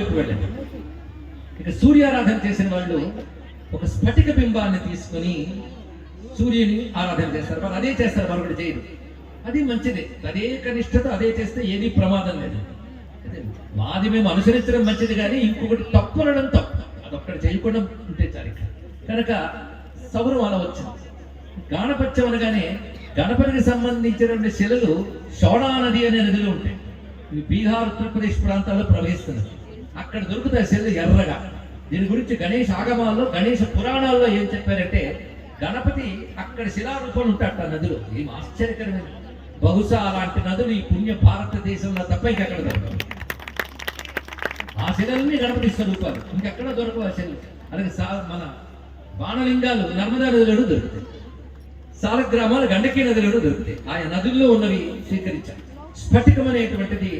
వెళ్ళండి. ఇక సూర్యారాధన చేసిన వాళ్ళు ఒక స్ఫటిక బింబాన్ని తీసుకొని సూర్యుని ఆరాధన చేస్తారు. వాళ్ళు అదే చేస్తారు మరొకటి చేయరు. అది మంచిదే. అదే కనిష్టత అదే చేస్తే ఏది ప్రమాదం లేదు. మాది మేము అనుసరించడం మంచిది కానీ ఇంకొకటి తప్పు అనడం తప్పు. అదొక్కటి చేయకుండా ఉంటే చాలు కనుక సౌరం అలా వచ్చింది. గాణపత్యం అనగానే గణపతికి సంబంధించినటువంటి శిలలు షోడా నది అనే నదిలో ఉంటాయి. ఇవి బీహార్ ఉత్తరప్రదేశ్ ప్రాంతాల్లో ప్రవహిస్తున్నాయి అక్కడ దొరుకుతాయి శిలలు ఎర్రగా. దీని గురించి గణేష్ ఆగమాల్లో గణేష పురాణాల్లో ఏం చెప్పారంటే గణపతి అక్కడ శిలారూపంలో ఉంటాడు ఆ నదిలో. ఏం ఆశ్చర్యకరమైన. బహుశా అలాంటి నదులు ఈ పుణ్య భారతదేశంలో తప్ప ఇంకెక్కడ దొరకదు ఆ శిలల్ని గణపతి స్వరూపాలు. ఇంకెక్కడ దొరకవు ఆ శిలలు? అలాగే సా మన బాణలింగాలు నర్మదా నదిలోనూ దొరుకుతాయి. సాలగ్రామాలు గండకీ నదిలోనూ దొరుకుతాయి. ఆయా నదుల్లో ఉన్నవి స్వీకరించాలి స్ఫటికం అనేటువంటిది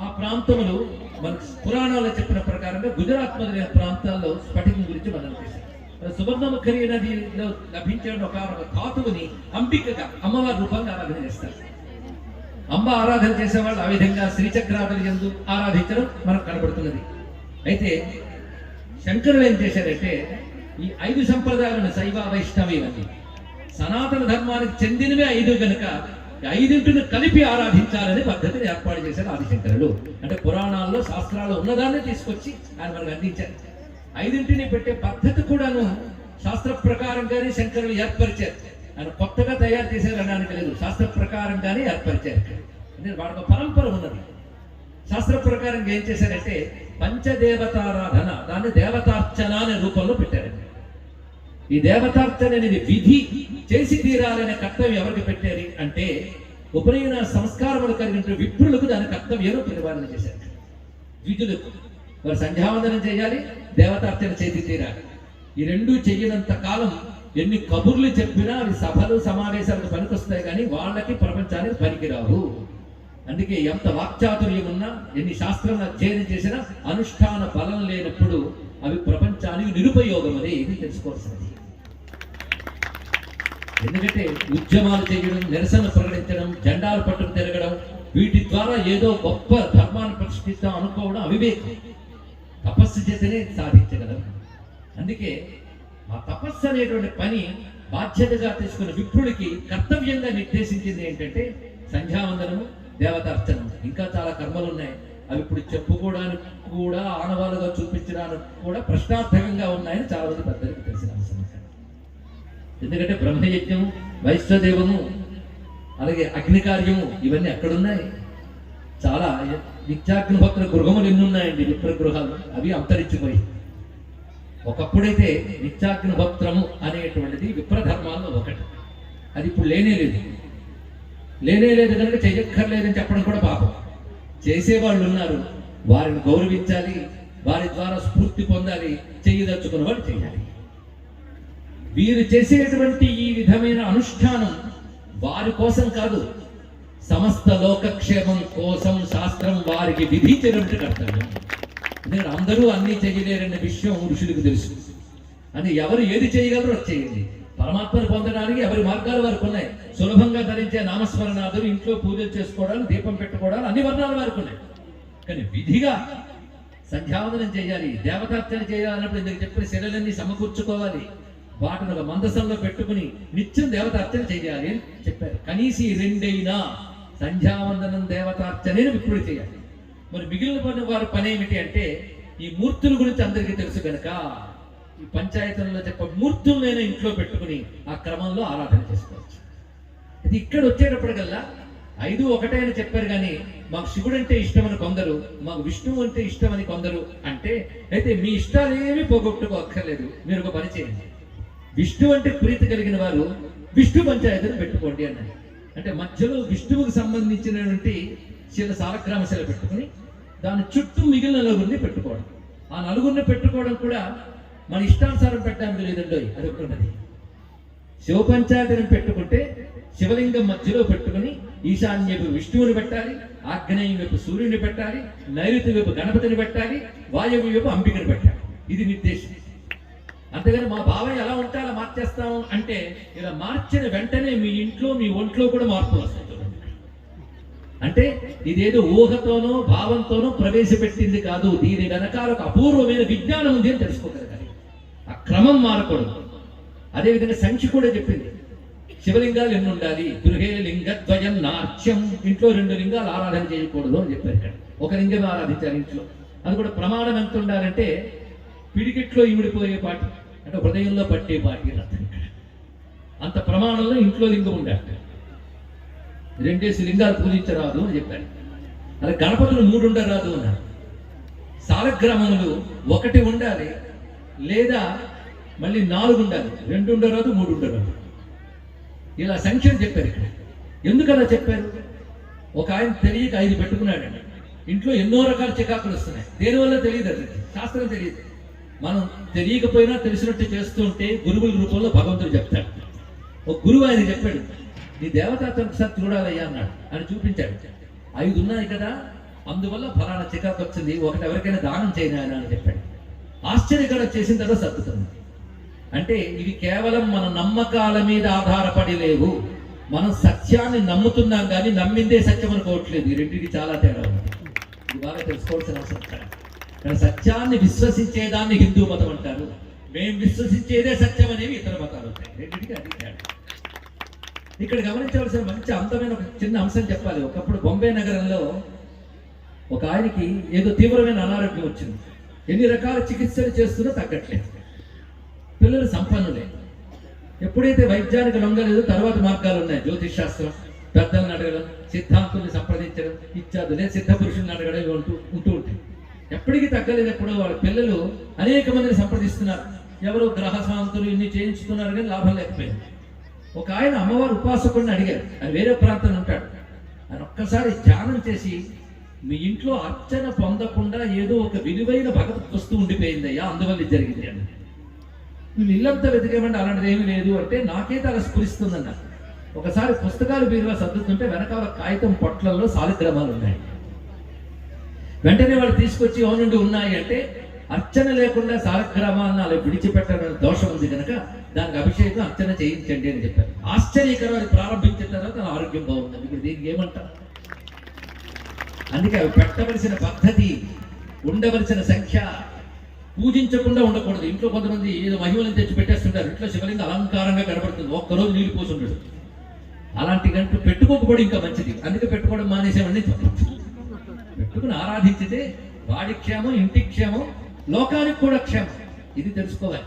ఆ ప్రాంతములు మన పురాణాలు చెప్పిన ప్రకారంగా గుజరాత్ మొదలైన ప్రాంతాల్లో స్ఫటికం గురించి మనం చేశారు సువర్ణముఖరి నదిలో లభించే ఒక ధాతువుని అంబికగా అమ్మవారి రూపంగా ఆరాధన చేస్తారు. అంబ ఆరాధన చేసేవాళ్ళు ఆ విధంగా శ్రీచక్రాధన ఎందు ఆరాధించడం మనకు కనబడుతున్నది. అయితే శంకరులు ఏం చేశారంటే ఈ ఐదు సంప్రదాయాలను శైవ వైష్ణవి ఇవన్నీ. సనాతన ధర్మానికి చెందినవే ఐదు గనుక ఐదింటిని కలిపి ఆరాధించాలనే పద్ధతిని ఏర్పాటు చేశారు ఆదిశంకరులు. అంటే పురాణాల్లో శాస్త్రాల్లో ఉన్నదాన్ని తీసుకొచ్చి ఆయన మనకు అందించారు. ఐదింటిని పెట్టే పద్ధతి కూడాను శాస్త్ర ప్రకారంగానే శంకరులు ఏర్పరిచారు. ఆయన కొత్తగా తయారు చేశారు అనడానికి లేదు శాస్త్ర ప్రకారంగానే ఏర్పరిచారు. అంటే వాళ్ళకి పరంపర ఉన్నది. శాస్త్ర ప్రకారంగా ఏం చేశారంటే పంచదేవతారాధన దాన్ని దేవతార్చన అనే రూపంలో పెట్టారండి. ఈ దేవతార్థన అనేది విధి చేసి తీరాలనే కర్తవ్యం ఎవరికి పెట్టారు అంటే ఉపనయన సంస్కారములు కలిగిన విప్రులకు దాని కర్తవ్యం పరిపాలన చేశారు. విధులకు వారు సంధ్యావందనం చేయాలి దేవతార్థన చేతి తీరాలి. ఈ రెండు చెయ్యనంత కాలం ఎన్ని కబుర్లు చెప్పినా అవి సభలు సమావేశాలకు పనికొస్తాయి కానీ వాళ్ళకి ప్రపంచానికి పనికిరావు. అందుకే ఎంత వాక్చాతుర్యం ఉన్నా ఎన్ని శాస్త్రం అధ్యయనం చేసినా అనుష్ఠాన ఫలం లేనప్పుడు అవి ప్రపంచానికి నిరుపయోగం అని ఇది తెలుసుకోవాల్సింది ఎందుకంటే ఉద్యమాలు చేయడం నిరసన ప్రకటించడం జెండాలు పట్టుకు తిరగడం వీటి ద్వారా ఏదో గొప్ప ధర్మాన్ని ప్రతిష్ఠిస్తాం అనుకోవడం అవివేకం. తపస్సు చేతనే సాధించగలం. అందుకే ఆ తపస్సు అనేటువంటి పని బాధ్యతగా తీసుకున్న విప్రుడికి కర్తవ్యంగా నిర్దేశించింది ఏంటంటే సంధ్యావందనము దేవతార్చనం ఇంకా చాలా కర్మలు ఉన్నాయి అవి ఇప్పుడు చెప్పుకోవడానికి కూడా ఆనవాలుగా చూపించడానికి కూడా ప్రశ్నార్థకంగా ఉన్నాయని చాలా మంది పెద్దలకు తెలిసిన అవసరం ఎందుకంటే బ్రహ్మయజ్ఞము వైశ్వదేవము అలాగే అగ్ని కార్యము ఇవన్నీ ఎక్కడున్నాయి? చాలా నిత్యాగ్నిహోత్ర గృహములు ఎన్ని ఉన్నాయండి విప్ర గృహాలు అవి అంతరించిపోయి. ఒకప్పుడైతే నిత్యాగ్నిహోత్రము అనేటువంటిది విప్రధర్మాల్లో ఒకటి. అది ఇప్పుడు లేనే లేదు. లేనే లేదు కనుక చెయ్యక్కర్లేదని చెప్పడం కూడా పాపం. చేసేవాళ్ళు ఉన్నారు. వారిని గౌరవించాలి వారి ద్వారా స్ఫూర్తి పొందాలి చేయదలుచుకున్న వాళ్ళు చేయాలి వీరు చేసేటువంటి ఈ విధమైన అనుష్ఠానం వారి కోసం కాదు సమస్త లోకక్షేమం కోసం శాస్త్రం వారికి విధించినట్టు కర్తవ్యం. ఎందుకంటే అందరూ అన్ని చేయలేరన్న విషయం ఋషులకు తెలుసు. అని ఎవరు ఏది చేయగలరో అది చేయండి. పరమాత్మను పొందడానికి ఎవరి మార్గాలు వారికి ఉన్నాయి. సులభంగా ధరించే నామస్మరణాదులు ఇంట్లో పూజలు చేసుకోవడాలు దీపం పెట్టుకోవడాలు అన్ని వర్ణాలు వారికి ఉన్నాయి. కానీ విధిగా సంధ్యావందనం చేయాలి దేవతార్చన చేయాలన్నప్పుడు ఇందుకు చెప్పిన శిలలన్నీ సమకూర్చుకోవాలి? వాటిని ఒక మందసంలో పెట్టుకుని నిత్యం దేవతార్చన చేయాలి అని చెప్పారు. కనీసం రెండైనా సంధ్యావందనం దేవతార్చనే ఇప్పుడు చేయాలి. మరి మిగిలిన పని వారి పని ఏమిటి అంటే ఈ మూర్తుల గురించి అందరికీ తెలుసు కనుక ఈ పంచాయతీలలో చెప్ప మూర్తులనైనా ఇంట్లో పెట్టుకుని ఆ క్రమంలో ఆరాధన చేసుకోవచ్చు. ఇది ఇక్కడ వచ్చేటప్పటికల్లా ఐదు ఒకటే అని చెప్పారు కానీ మాకు శివుడు అంటే ఇష్టమని కొందరు మాకు విష్ణువు అంటే ఇష్టమని కొందరు అంటే అయితే మీ ఇష్టాలు ఏమీ పోగొట్టుకోక్కర్లేదు. మీరు ఒక పని చేయండి. విష్ణు అంటే ప్రీతి కలిగిన వారు విష్ణు పంచాయతీని పెట్టుకోండి అన్నారు. అంటే మధ్యలో విష్ణువుకు సంబంధించినటువంటి చిన్న సాలగ్రామ శిల పెట్టుకుని దాని చుట్టూ మిగిలిన నలుగురిని పెట్టుకోవడం. ఆ నలుగురిని పెట్టుకోవడం కూడా మన ఇష్టానుసారం పెట్టడానికి లేదండి అది ఒకటి ఉన్నది. శివ పంచాయతీని పెట్టుకుంటే శివలింగం మధ్యలో పెట్టుకుని ఈశాన్య వైపు విష్ణువుని పెట్టాలి ఆగ్నేయం వైపు సూర్యుని పెట్టాలి నైరుతి వైపు గణపతిని పెట్టాలి వాయువు వైపు అంబికని పెట్టాలి. ఇది నిర్దేశం. అంతేగాని మా బాబాయ్ ఎలా ఉంటే అలా మార్చేస్తాం అంటే ఇలా మార్చిన వెంటనే మీ ఇంట్లో మీ ఒంట్లో కూడా మార్పులు వస్తాయి అంటే ఇదేదో ఊహతోనో భావంతోనో ప్రవేశపెట్టింది కాదు. దీని వెనకాల ఒక అపూర్వమైన విజ్ఞానం ఉంది అని తెలుసుకోగలగాలి. ఆ క్రమం మారకూడదు. అదేవిధంగా సంఖ్య కూడా చెప్పింది. శివలింగాలు ఎన్ని ఉండాలి? గృహే లింగద్వయం నార్చ్యం. ఇంట్లో రెండు లింగాలు ఆరాధన చేయకూడదు అని చెప్పారు ఇక్కడ. ఒక లింగం ఆరాధించారు ఇంట్లో. అది కూడా ప్రమాణం ఎంత ఉండాలంటే పిడికిట్లో ఇమిడిపోయే పాటి అంటే హృదయంలో పట్టే పాటి అంత ప్రమాణంలో ఇంట్లో లింగం ఉండాలి రెండేసి లింగాలు పూజించరాదు అని చెప్పాను అలా గణపతులు మూడు ఉండరాదు అన్నారు. సాలగ్రామములు ఒకటి ఉండాలి లేదా మళ్ళీ నాలుగు ఉండాలి. రెండు ఉండరాదు మూడు ఉండరాదు. ఇలా సంఖ్యలు చెప్పారు ఇక్కడ. ఎందుకు అలా చెప్పారు? ఒక ఆయన తెలియక ఐదు పెట్టుకున్నాడండి. ఇంట్లో ఎన్నో రకాల చికాకులు వస్తున్నాయి. దేనివల్ల తెలియదు అది? శాస్త్రం తెలియదు. మనం తెలియకపోయినా తెలిసినట్టు చేస్తూ ఉంటే గురువుల రూపంలో భగవంతుడు చెప్తాడు. ఒక గురువు ఆయన చెప్పాడు నీ దేవతాత్వం ఒకసారి చూడాలయ్యా అన్నాడు. అని చూపించాడు. ఐదు ఉన్నాయి కదా అందువల్ల ఫలానా చికాకు వచ్చింది ఒకటి ఎవరికైనా దానం చేయను ఆయన అని చెప్పాడు. ఆశ్చర్యకరం చేసిన తర్వాత సర్దుతుంది. అంటే ఇవి కేవలం మన నమ్మకాల మీద ఆధారపడి లేవు. మనం సత్యాన్ని నమ్ముతున్నాం కానీ నమ్మిందే సత్యం అనుకోవట్లేదు. ఈ రెండింటికి చాలా తేడా ఉంది. ఇవాళ బాగా తెలుసుకోవాల్సిన అవసరం కానీ సత్యాన్ని విశ్వసించేదాన్ని హిందూ మతం అంటారు. మేము విశ్వసించేదే సత్యం అనేవి ఇతర మతాలు ఉంటాయి. రెండింటికి అది తేడా ఇక్కడ గమనించవలసిన మంచి అందమైన ఒక చిన్న అంశం చెప్పాలి. ఒకప్పుడు బొంబే నగరంలో ఒక ఆయనకి ఏదో తీవ్రమైన అనారోగ్యం వచ్చింది. ఎన్ని రకాల చికిత్సలు చేస్తున్నా తగ్గట్లేదు. పిల్లలు సంపన్నులే. ఎప్పుడైతే వైద్యానికి లొంగలేదు తర్వాత మార్గాలు ఉన్నాయి. జ్యోతిష్ శాస్త్రం పెద్దలను అడగడం సిద్ధాంతుల్ని సంప్రదించడం ఇత్యాదులే సిద్ధ పురుషుల్ని అడగడం ఇవి ఉంటూ ఉంటూ ఉంటాయి. ఎప్పటికీ తగ్గలేనప్పుడు వాళ్ళ. పిల్లలు అనేక మందిని సంప్రదిస్తున్నారు. ఎవరు గ్రహ శాంతులు ఇన్ని చేయించుకున్నారు కానీ లాభం లేకపోయింది. ఒక ఆయన అమ్మవారు ఉపాసకుడిని అడిగారు. ఆయన వేరే ప్రాంతంలో ఉంటాడు. ఆయన ఒక్కసారి ధ్యానం చేసి మీ ఇంట్లో అర్చన పొందకుండా ఏదో ఒక విలువైన భగవత్ వస్తువు ఉండిపోయిందయ్యా అందువల్ల ఇది జరిగింది అని నువ్వు ఇల్లంతా వెతికేమంటే అలాంటిది ఏమీ లేదు అంటే నాకైతే అలా స్ఫురిస్తుందన్న ఒకసారి పుస్తకాలు బీరువా సర్దుతుంటే వెనకాల కాగితం పొట్లల్లో సాలిగ్రామాలు ఉన్నాయి. వెంటనే వాళ్ళు తీసుకొచ్చి అవునండి ఉన్నాయి అంటే అర్చన లేకుండా సాలగ్రామాలను అలా విడిచిపెట్టడం దోషం ఉంది కనుక దానికి అభిషేకం అర్చన చేయించండి అని చెప్పారు. ఆశ్చర్యకరం అది ప్రారంభించిన తర్వాత ఆరోగ్యం బాగుంది. ఇప్పుడు దీనికి ఏమంటారు? అందుకే అవి పెట్టవలసిన పద్ధతి ఉండవలసిన సంఖ్య పూజించకుండా ఉండకూడదు. ఇంట్లో కొంతమంది ఏదో మహిమలను తెచ్చి పెట్టేస్తుంటారు. ఇంట్లో శివలింగం అలంకారంగా కనబడుతుంది. ఒక్కరోజు నీళ్ళు పోసి ఉండడు అలాంటి గంటలు పెట్టుకోకపోవడం ఇంకా మంచిది. అందుకే పెట్టుకోవడం మానేసేవాడిని. పెట్టుకుని ఆరాధించితే వాడి క్షేమం ఇంటి క్షేమం లోకానికి కూడా క్షేమం. ఇది తెలుసుకోవాలి.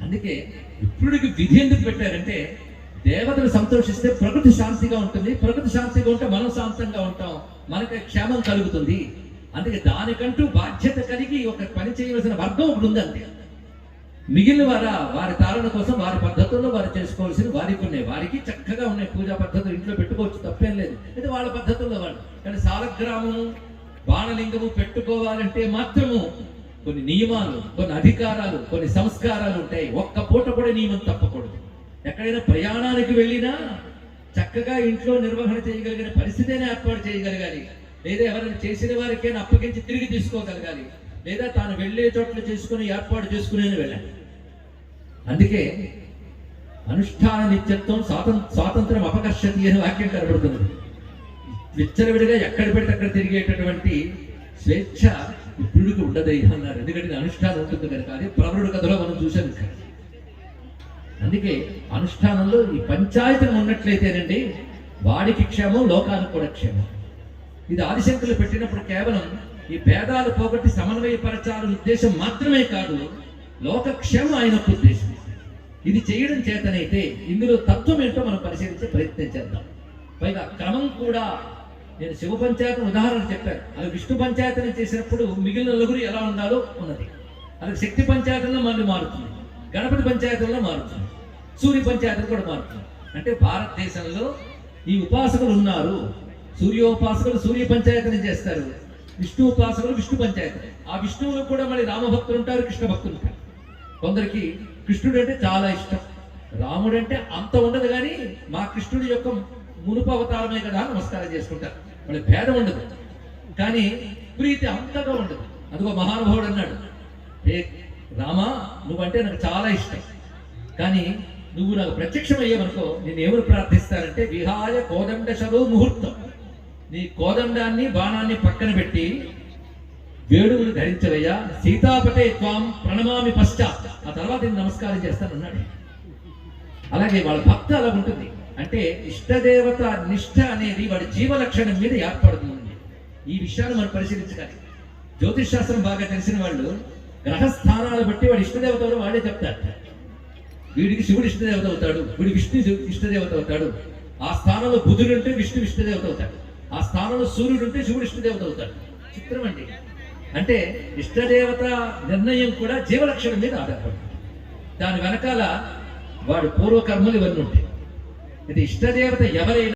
అందుకే విప్రుడికి విధి ఎందుకు పెట్టారంటే దేవతలు సంతోషిస్తే ప్రకృతి శాంతిగా ఉంటుంది. ప్రకృతి శాంతిగా ఉంటే మనం శాంతంగా ఉంటాం. మనకి క్షేమం కలుగుతుంది. అందుకే దానికంటూ బాధ్యత కలిగి ఒక పని చేయవలసిన వర్గం ఒకటి ఉంది అంతే మిగిలిన వార వారి తారణ కోసం వారి పద్ధతుల్లో వారు చేసుకోవాల్సిన వారికి ఉన్నాయి. వారికి చక్కగా ఉన్నాయి పూజా పద్ధతులు. ఇంట్లో పెట్టుకోవచ్చు తప్పేం లేదు. ఇది వాళ్ళ పద్ధతుల్లో వాళ్ళు. కానీ సాలగ్రామము బాణలింగము పెట్టుకోవాలంటే మాత్రము కొన్ని నియమాలు కొన్ని అధికారాలు కొన్ని సంస్కారాలు ఉంటాయి. ఒక్క పూట కూడా నియమం తప్పకూడదు. ఎక్కడైనా ప్రయాణానికి వెళ్ళినా చక్కగా ఇంట్లో నిర్వహణ చేయగలిగిన పరిస్థితినే ఏర్పాటు చేయగలగాలి. లేదా ఎవరైనా చేసిన వారికైనా అప్పగించి తిరిగి తీసుకోగలగాలి. లేదా తాను వెళ్ళే చోట్ల చేసుకుని ఏర్పాటు చేసుకునే వెళ్ళాలి అందుకే అనుష్ఠాన నిత్యత్వం స్వాతం స్వాతంత్రం అపకర్షతి అనే వాక్యం కనబడుతున్నది విచ్చలవిడిగా ఎక్కడ పెడితే అక్కడ తిరిగేటటువంటి స్వేచ్ఛ ఇప్పుడుకి ఉండదు అన్నారు. ఎందుకంటే అనుష్ఠానం ఉంటుంది కనుక అది ప్రవరుడు కథలో మనం చూసాం ఇక్కడ. అందుకే అనుష్ఠానంలో ఈ పంచాయతీలు ఉన్నట్లయితేనండి వాడికి క్షేమం లోకానికి కూడా క్షేమం. ఇది ఆదిశంకులు పెట్టినప్పుడు కేవలం ఈ భేదాలు పోగొట్టి సమన్వయపరచాలని ఉద్దేశం మాత్రమే కాదు లోకక్షేమం ఆయన ఉద్దేశం. ఇది చేయడం చేతనైతే ఇందులో తత్వం ఏంటో మనం పరిశీలించే ప్రయత్నం చేద్దాం. పైగా క్రమం కూడా నేను శివ పంచాయతీ ఉదాహరణ చెప్పాను. అది విష్ణు పంచాయతీని చేసినప్పుడు మిగిలిన నలుగురు ఎలా ఉండాలో ఉన్నది. అది శక్తి పంచాయతీలో మళ్ళీ మారుతుంది. గణపతి పంచాయతీలో మారుతుంది. సూర్య పంచాయతీలు కూడా మారుతుంది. అంటే భారతదేశంలో ఈ ఉపాసకులు ఉన్నారు. సూర్యోపాసకులు సూర్య పంచాయతీని చేస్తారు. విష్ణు ఉపాసకులు విష్ణు పంచాయతీ. ఆ విష్ణువులో కూడా మళ్ళీ రామభక్తులు ఉంటారు కృష్ణ భక్తులు ఉంటారు. కొందరికి కృష్ణుడు అంటే చాలా ఇష్టం. రాముడు అంటే అంత ఉండదు కానీ మా కృష్ణుడి యొక్క మునుపు అవతారమే కదా నమస్కారం చేసుకుంటారు. వాళ్ళ భేదం ఉండదు. కానీ ప్రీతి అంతగా ఉండదు. అదిగో మహానుభావుడు అన్నాడు ఏ రామా నువ్వంటే నాకు చాలా ఇష్టం. కానీ నువ్వు నాకు ప్రత్యక్షం అయ్యావనుకో నేను ఎవరు ప్రార్థిస్తానంటే విహాయ కోదండ శరో ముహూర్తం. నీ కోదండాన్ని బాణాన్ని పక్కన పెట్టి వేడుగులు ధరించవయ్యా. సీతాపటే త్వాం ప్రణమామి పశ్చాత్. ఆ తర్వాత నేను నమస్కారం చేస్తానన్నాడు అలాగే వాళ్ళ భక్త అలా ఉంటుంది. అంటే ఇష్టదేవత నిష్ఠ అనేది వాడి జీవ లక్షణం మీద ఏర్పడుతుంది. ఈ విషయాన్ని మనం పరిశీలించాలి జ్యోతిష్ శాస్త్రం బాగా తెలిసిన వాళ్ళు గ్రహస్థానాలు బట్టి వాడు ఇష్టదేవత వాడే చెప్తారు. వీడికి శివుడు ఇష్టదేవత అవుతాడు. వీడి విష్ణు ఇష్టదేవత అవుతాడు. ఆ స్థానంలో బుధుడు ఉంటే విష్ణు ఇష్టదేవత అవుతాడు. ఆ స్థానంలో సూర్యుడు ఉంటే శివుడు ఇష్టదేవత అవుతాడు. చిత్రం అండి. అంటే ఇష్టదేవత నిర్ణయం కూడా జీవలక్షణం మీద ఆధారపడుతుంది. దాని వెనకాల వాడు పూర్వకర్మలు ఇవన్నీ ఉంటాయి. ఇది ఇష్టదేవత ఎవరైనా